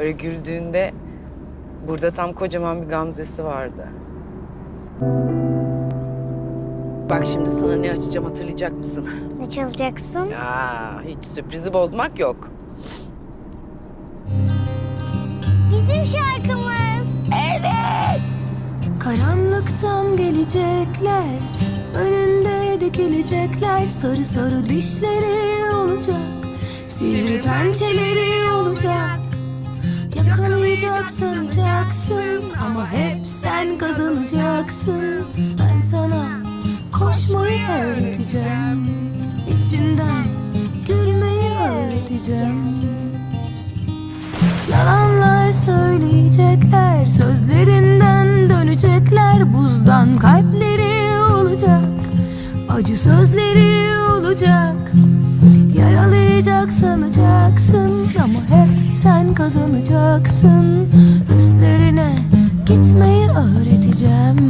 Böyle güldüğünde burada tam kocaman bir gamzesi vardı. Bak şimdi sana ne açacağım hatırlayacak mısın? Ne çalacaksın? Ya hiç sürprizi bozmak yok. Bizim şarkımız. Karanlıktan gelecekler Önünde dikilecekler Sarı sarı dişleri olacak Sivri pençeleri Yakalayacak sanacaksın Ama hep sen kazanacaksın. Ben sana koşmayı öğreteceğim. İçinden gülmeyi öğreteceğim. Yalanlar söyleyecekler Sözlerinden dönecekler. Buzdan kalpleri olacak Acı sözleri olacak Yaralayacak sanacaksın Ama hep sen kazanacaksın. Üstlerine gitmeyi öğreteceğim